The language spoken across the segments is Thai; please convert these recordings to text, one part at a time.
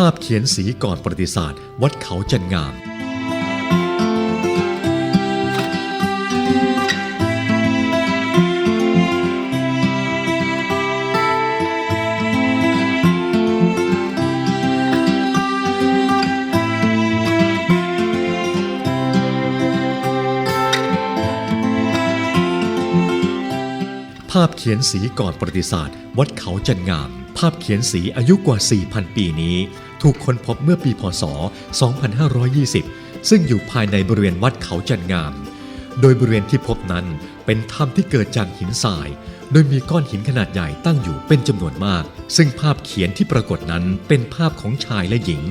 ภาพเขียนสีก่อนประวัติศาสตร์ วัดเขาจันงาม ภาพเขียนสีก่อนประวัติศาสตร์ วัดเขาจันงาม ภาพเขียนสีอายุกว่า 4,000 ปีนี้ ถูกค้นพบเมื่อปีพศ 2520 ซึ่งอยู่ภายในบริเวณวัดเขาจันงาม โดยบริเวณที่พบนั้นเป็นถ้ำที่เกิดจากหินทราย โดยมีก้อนหินขนาดใหญ่ตั้งอยู่เป็นจำนวนมาก ซึ่งภาพเขียนที่ปรากฏนั้นเป็นภาพของชายและหญิง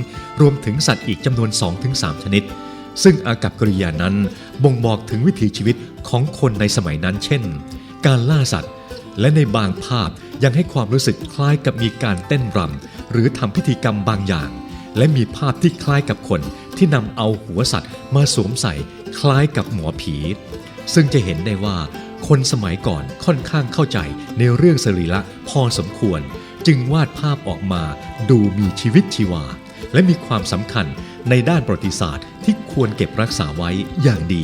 รวมถึงสัตว์อีกจำนวน 2-3 ชนิด ซึ่งอากับกริยานั้นบ่งบอกถึงวิถีชีวิตของคนในสมัยนั้น เช่น การล่าสัตว์ และในบางภาพยังให้ความรู้สึกคล้ายกับมีการเต้นรำ หรือทำพิธีกรรมบางอย่าง และมีภาพที่คล้ายกับคนที่นำเอาหัวสัตว์มาสวมใส่คล้ายกับหมอผี ซึ่งจะเห็นได้ว่าคนสมัยก่อนค่อนข้างเข้าใจในเรื่องสรีระพอสมควร จึงวาดภาพออกมาดูมีชีวิตชีวา และมีความสำคัญในด้านประวัติศาสตร์ที่ควรเก็บรักษาไว้อย่างดี